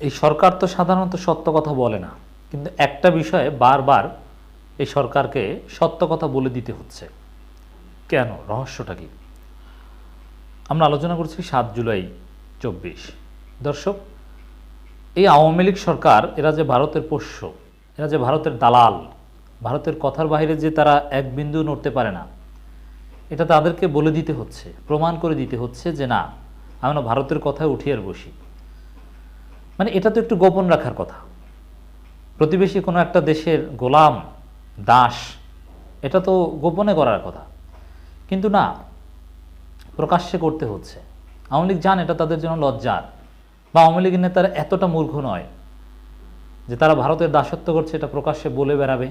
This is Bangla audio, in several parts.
এই সরকার তো সাধারণত সত্য কথা বলে না, কিন্তু একটা বিষয়ে বারবার এই সরকারকে সত্য কথা বলে দিতে হচ্ছে। কেন? রহস্যটা কি? আমরা আলোচনা করছি সাত জুলাই চব্বিশ। দর্শক, এই আওয়ামী লীগ সরকার, এরা যে ভারতের পোষ্য, এরা যে ভারতের দালাল, ভারতের কথার বাইরে যে তারা এক বিন্দু নড়তে পারে না, এটা তাদেরকে বলে দিতে হচ্ছে, প্রমাণ করে দিতে হচ্ছে যে না, আমরা ভারতের কথায় উঠি আর বসি। মানে এটা তো একটু গোপন রাখার কথা। প্রতিবেশী কোনো একটা দেশের গোলাম, দাস, এটা তো গোপনে করার কথা। কিন্তু না, প্রকাশ্যে করতে হচ্ছে। আওয়ামী লীগ জান এটা তাদের জন্য লজ্জার। বা আওয়ামী লীগের নেতারা এতটা মূর্খ নয় যে তারা ভারতের দাসত্ব করছে, এটা প্রকাশ্যে বলে বেড়াবে,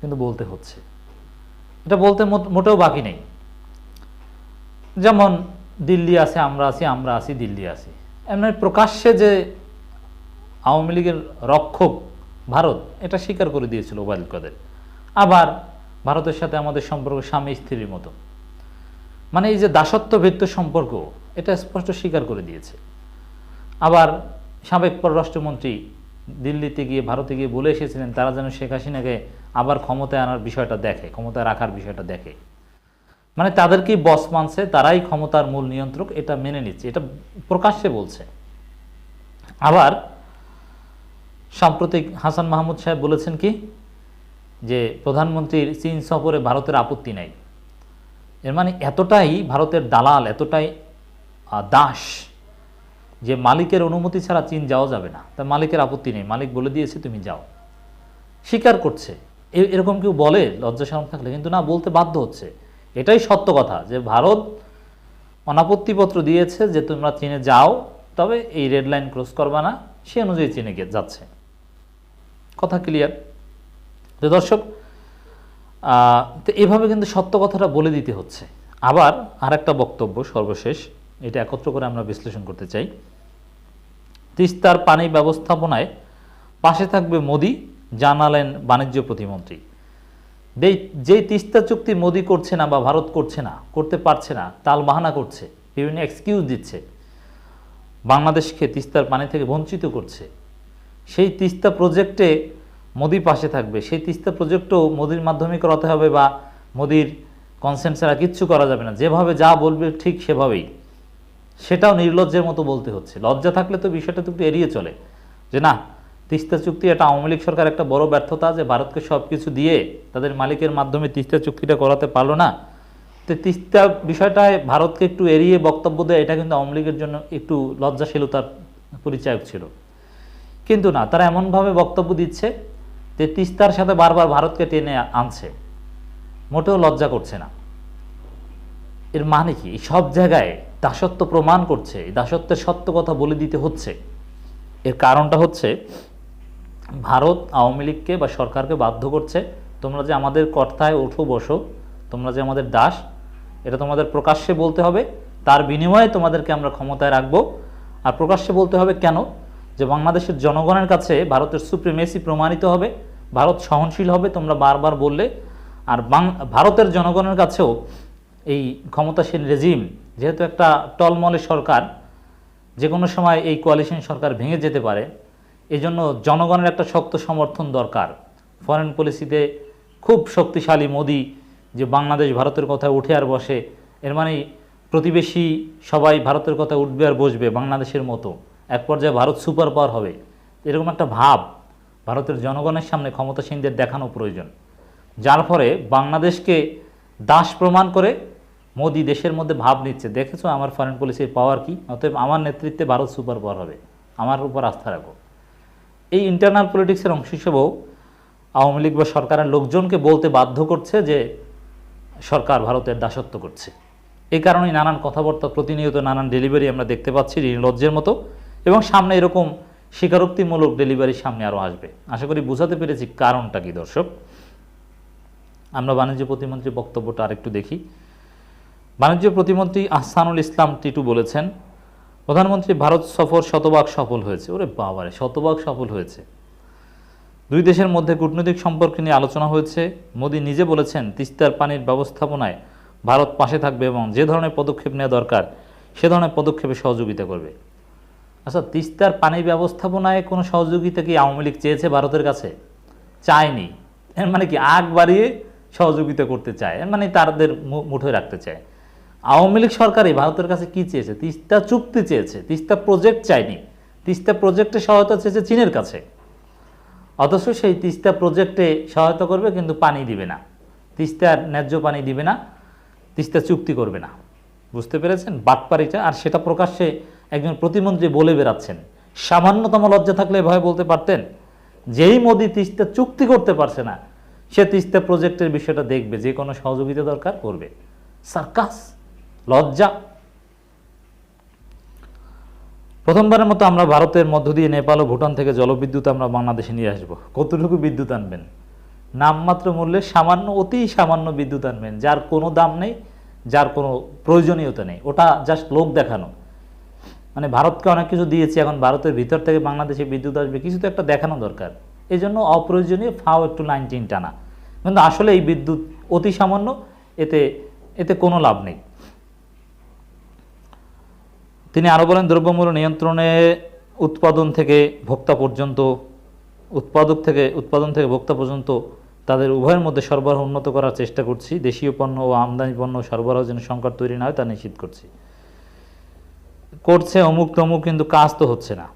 কিন্তু বলতে হচ্ছে। এটা বলতে মোট- মোটেও বাকি নেই। যেমন দিল্লি আছে, আমরা আছি আমরা আছি, দিল্লি আছি। এমনি প্রকাশ্যে যে আওয়ামী লীগের রক্ষক ভারত, এটা স্বীকার করে দিয়েছিল ওবায়দুল কাদের। আবার ভারতের সাথে আমাদের সম্পর্ক স্বামী স্ত্রীর মতো। মানে এই যে দাসত্ব ভিত্ত সম্পর্ক, এটা স্পষ্ট স্বীকার করে দিয়েছে। আবার সাবেক পররাষ্ট্রমন্ত্রী দিল্লিতে গিয়ে, ভারতে গিয়ে বলে এসেছিলেন, তারা যেন শেখ হাসিনাকে আবার ক্ষমতায় আনার বিষয়টা দেখে, ক্ষমতায় রাখার বিষয়টা দেখে। মানে তাদেরকেই বস মানছে, তারাই ক্ষমতার মূল নিয়ন্ত্রক, এটা মেনে নিচ্ছে, এটা প্রকাশ্যে বলছে। আবার সাম্প্রতিক হাসান মাহমুদ সাহেব বলেছেন কি? যে প্রধানমন্ত্রীর চীন সফরে ভারতের আপত্তি নাই। এর মানে এতটাই ভারতের দালাল, এতটাই দাস যে মালিকের অনুমতি ছাড়া চীন যাওয়া যাবে না। তা মালিকের আপত্তি নেই। মালিক বলে দিয়েছে, তুমি যাও। স্বীকার করছে। এরকম কেউ বলে, লজ্জা শরম থাকলে, কিন্তু না, বলতে বাধ্য হচ্ছে। এটাই সত্য কথা যে ভারত অনাপত্তিপত্র দিয়েছে যে তোমরা চীনে যাও, তবে এই রেড লাইন ক্রস করবা না। সে অনুযায়ী চীনে যাচ্ছে। কথা ক্লিয়ার তো দর্শক তো এভাবে কিন্তু সত্য কথাটা বলে দিতে হচ্ছে। আবার আরেকটা বক্তব্য সর্বশেষ, এটা একত্র করে আমরা বিশ্লেষণ করতে চাই। তিস্তার পানি ব্যবস্থাপনায় পাশে থাকবে মোদি, জানালেন বাণিজ্য প্রতিমন্ত্রী। যেই তিস্তা চুক্তি মোদি করছে না বা ভারত করছে না, করতে পারছে না, তাল বাহানা করছে, বিভিন্ন এক্সকিউজ দিচ্ছে, বাংলাদেশকে তিস্তার পানি থেকে বঞ্চিত করছে, সেই তিস্তা প্রজেক্টে মোদি পাশে থাকবে। সেই তিস্তা প্রজেক্টও মোদির মাধ্যমে করাতে হবে বা মোদির কনসেন্ট ছাড়া কিচ্ছু করা যাবে না। যেভাবে যা বলবে ঠিক সেভাবেই। সেটাও নির্লজ্জের মতো বলতে হচ্ছে। লজ্জা থাকলে তো বিষয়টা তো একটু এড়িয়ে চলে। যে না, তিস্তা চুক্তি এটা আওয়ামী লীগ সরকার একটা বড় ব্যর্থতা যে ভারতকে সব কিছু দিয়ে তাদের মালিকের মাধ্যমে তিস্তা চুক্তিটা করাতে পারল না। তো তিস্তা বিষয়টায় ভারতকে একটু এড়িয়ে বক্তব্য দেয়, এটা কিন্তু আওয়ামী লীগের জন্য একটু লজ্জাশীলতার পরিচায়ক ছিল। কিন্তু না, তারা এমনভাবে বক্তব্য দিচ্ছে যে তিস্তার সাথে বারবার ভারতকে টেনে আনছে, মোটেও লজ্জা করছে না। এর মানে কি? সব জায়গায় দাসত্ব প্রমাণ করছে দাসত্বের সত্য কথা বলে দিতে হচ্ছে। এর কারণটা হচ্ছে, ভারত আওয়ামী লীগকে বা সরকারকে বাধ্য করছে, তোমরা যে আমাদের কর্তায় ওঠো, বসো, তোমরা যে আমাদের দাস, এটা তোমাদের প্রকাশ্যে বলতে হবে, তার বিনিময়ে তোমাদেরকে আমরা ক্ষমতায় রাখব। আর প্রকাশ্যে বলতে হবে কেন? যে বাংলাদেশের জনগণের কাছে ভারতের সুপ্রিমেসি প্রমাণিত হবে ভারত সহনশীল হবে, তোমরা বারবার বললে। আর ভারতের জনগণের কাছেও এই ক্ষমতাসীন রেজিম যেহেতু একটা টলমলে সরকার যে কোনো সময় এই কোয়ালিশন সরকার ভেঙে যেতে পারে এই জন্য জনগণের একটা শক্ত সমর্থন দরকার। ফরেন পলিসিতে খুব শক্তিশালী মোদি যে বাংলাদেশ ভারতের কথা উঠে আর বসে, এর মানে প্রতিবেশী সবাই ভারতের কথা উঠবে আর বসবে বাংলাদেশের মতো। এক পর্যায়ে ভারত সুপার পাওয়ার হবে। এরকম একটা ভাব ভারতের জনগণের সামনে ক্ষমতাসীনদের দেখানো প্রয়োজন। যার ফলে বাংলাদেশকে দাস প্রমাণ করে মোদি দেশের মধ্যে ভাব নিচ্ছে। দেখেছ আমার ফরেন পলিসির পাওয়ার কি? অতএব আমার নেতৃত্বে ভারত সুপার পাওয়ার হবে। আমার উপর আস্থা রাখো। এই ইন্টারনাল পলিটিক্সের অংশ হিসেবেও আওয়ামী লীগ বা সরকারের লোকজনকে বলতে বাধ্য করছে যে সরকার ভারতের দাসত্ব করছে। এই কারণেই নানান কথাবার্তা প্রতিনিয়ত নানান ডেলিভারি আমরা দেখতে পাচ্ছি লজ্জের মতো। এবং সামনে এরকম স্বীকারোক্তিমূলক ডেলিভারি সামনে আরও আসবে। আশা করি বোঝাতে পেরেছি কারণটা কি, দর্শক। আমরা বাণিজ্য প্রতিমন্ত্রীর বক্তব্যটা আরেকটু দেখি। বাণিজ্য প্রতিমন্ত্রী আহসানুল ইসলাম টিটু বলেছেন, প্রধানমন্ত্রী ভারত সফর শতভাগ সফল হয়েছে। ওরে বাবারে, শতভাগ সফল হয়েছে। দুই দেশের মধ্যে কূটনৈতিক সম্পর্ক নিয়ে আলোচনা হয়েছে। মোদী নিজে বলেছেন, তিস্তার পানির ব্যবস্থাপনায় ভারত পাশে থাকবে এবং যে ধরনের পদক্ষেপ নেওয়া দরকার, সে ধরনের পদক্ষেপে সহযোগিতা করবে। আচ্ছা তিস্তার পানি ব্যবস্থাপনায় কোনো সহযোগিতা কি আওয়ামী লীগ চেয়েছে ভারতের কাছে? চায়নি। এর মানে কি আগ বাড়িয়ে সহযোগিতা করতে চায়? এর মানে তাদের মুঠোয় রাখতে চায়। আওয়ামী লীগ সরকারই ভারতের কাছে কি চেয়েছে? তিস্তা চুক্তি চেয়েছে, তিস্তা প্রজেক্ট চায়নি। তিস্তা প্রজেক্টে সহায়তা চেয়েছে চীনের কাছে। অথচ সেই তিস্তা প্রজেক্টে সহায়তা করবে কিন্তু পানি দিবে না। তিস্তার ন্যায্য পানি দিবে না, তিস্তা চুক্তি করবে না। বুঝতে পেরেছেন? বাটপারিটা আর সেটা প্রকাশ্যে একজন প্রতিমন্ত্রী বলে বেড়াচ্ছেন, সামান্যতম লজ্জা থাকলে ভয় বলতে পারতেন, যেই মোদি তিস্তা চুক্তি করতে পারছে না, সে তিস্তা প্রজেক্টের বিষয়টা দেখবে, যে কোনো সহযোগিতা দরকার করবে। সার্কাস, লজ্জা। প্রথমবারের মতো আমরা ভারতের মধ্য দিয়ে নেপাল ও ভুটান থেকে জলবিদ্যুৎ আমরা বাংলাদেশে নিয়ে আসব। কতটুকু বিদ্যুৎ আনবেন? নামমাত্র মূল্যে সামান্য, অতি সামান্য বিদ্যুৎ আনবেন, যার কোনো দাম নেই, যার কোনো প্রয়োজনীয়তা নেই। ওটা জাস্ট লোক দেখানো। মানে ভারতকে অনেক কিছু দিয়েছি, এখন ভারতের ভিতর থেকে বাংলাদেশে বিদ্যুৎ আসবে, কিছু তো একটা দেখানো দরকার। এই জন্য অপ্রয়োজনীয় ফাও একটু নাইনটিন টানা। কিন্তু আসলে এই বিদ্যুৎ অতি সামান্য, এতে এতে কোনো লাভ নেই। তিনি আরও বলেন, দ্রব্যমূল্য নিয়ন্ত্রণে উৎপাদন থেকে ভোক্তা পর্যন্ত, উৎপাদক থেকে, উৎপাদন থেকে ভোক্তা পর্যন্ত তাদের উভয়ের মধ্যে সরবরাহ উন্নত করার চেষ্টা করছি। দেশীয় পণ্য ও আমদানি পণ্য সরবরাহ যেন সংকট তৈরি না হয় তা নিশ্চিত করছি। করছে, অমুক তমুক কিন্তু কাজ তো হচ্ছে না।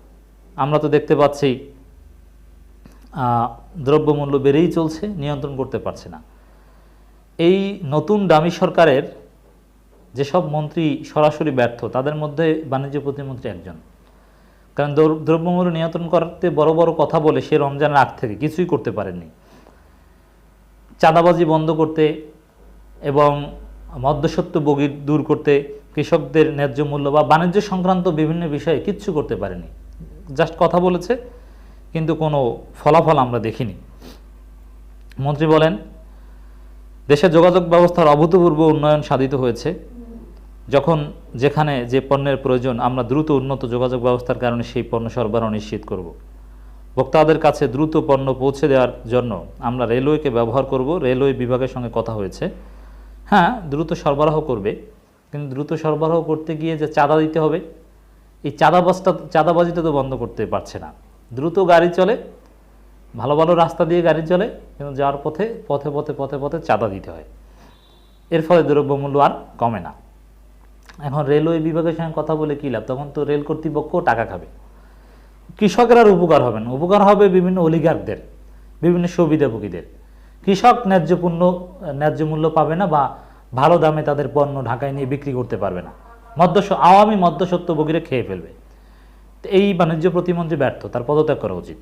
আমরা তো দেখতে পাচ্ছি দ্রব্যমূল্য বেড়েই চলছে, নিয়ন্ত্রণ করতে পারছে না। এই নতুন দামি সরকারের যেসব মন্ত্রী সরাসরি ব্যর্থ, তাদের মধ্যে বাণিজ্য প্রতিমন্ত্রী একজন। কারণ দ্রব- দ্রব্যমূল্য নিয়ন্ত্রণ করতে বড় বড় কথা বলে সে রমজানের আগ থেকে কিছুই করতে পারেননি। চাঁদাবাজি বন্ধ করতে এবং মধ্যসত্ত্ব বগি দূর করতে কৃষকদের ন্যায্য মূল্য বা বাণিজ্য সংক্রান্ত বিভিন্ন বিষয়ে কিচ্ছু করতে পারেনি। জাস্ট কথা বলেছে, কিন্তু কোনো ফলাফল আমরা দেখিনি। মন্ত্রী বলেন দেশের যোগাযোগ ব্যবস্থার অভূতপূর্ব উন্নয়ন সাধিত হয়েছে। যখন যেখানে যে পণ্যের প্রয়োজন, আমরা দ্রুত উন্নত যোগাযোগ ব্যবস্থার কারণে সেই পণ্য সরবরাহ নিশ্চিত করব। ভোক্তাদের কাছে দ্রুত পণ্য পৌঁছে দেওয়ার জন্য আমরা রেলওয়েকে ব্যবহার করব। রেলওয়ে বিভাগের সঙ্গে কথা হয়েছে। হ্যাঁ দ্রুত সরবরাহ করবে। কিন্তু দ্রুত সরবরাহ করতে গিয়ে যে চাঁদা দিতে হবে, এই চাঁদাবাজটা চাঁদাবাজিটা তো বন্ধ করতে পারছে না। দ্রুত গাড়ি চলে, ভালো ভালো রাস্তা দিয়ে গাড়ি চলে, কিন্তু যাওয়ার পথে পথে পথে পথে পথে চাঁদা দিতে হয়। এর ফলে দ্রব্যমূল্য আর কমে না। এখন রেলওয়ে বিভাগের সঙ্গে কথা বলে কী লাভ? তখন তো রেল কর্তৃপক্ষ টাকা খাবে। কৃষকের আর উপকার হবে না। উপকার হবে বিভিন্ন অলিগারদের বিভিন্ন সুবিধাভোগীদের। কৃষক ন্যায্য পণ্য, ন্যায্য মূল্য পাবে না বা ভালো দামে তাদের পণ্য ঢাকায় নিয়ে বিক্রি করতে পারবে না। মধ্য আওয়ামী মধ্যসত্ত্বভোগীরা খেয়ে ফেলবে। এই বাণিজ্য প্রতিমন্ত্রী ব্যর্থ, তার পদত্যাগ করা উচিত।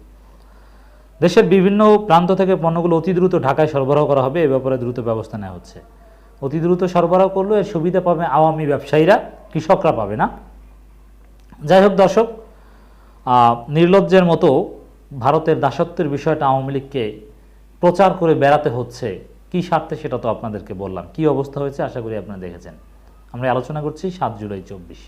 দেশের বিভিন্ন প্রান্ত থেকে পণ্যগুলো অতি দ্রুত ঢাকায় সরবরাহ করা হবে, এ ব্যাপারে দ্রুত ব্যবস্থা নেওয়া হচ্ছে। অতি দ্রুত সরবরাহ করলেও এর সুবিধা পাবে আওয়ামী ব্যবসায়ীরা, কৃষকরা পাবে না। যাই হোক দর্শক নির্লজ্জের মতো ভারতের দাসত্বের বিষয়টা আওয়ামী লীগকে প্রচার করে বেড়াতে হচ্ছে, কি স্বার্থে সেটা তো আপনাদেরকে বললাম। কি অবস্থা হয়েছে আশা করি আপনারা দেখেছেন। আমরা আলোচনা করছি সাত জুলাই চব্বিশ।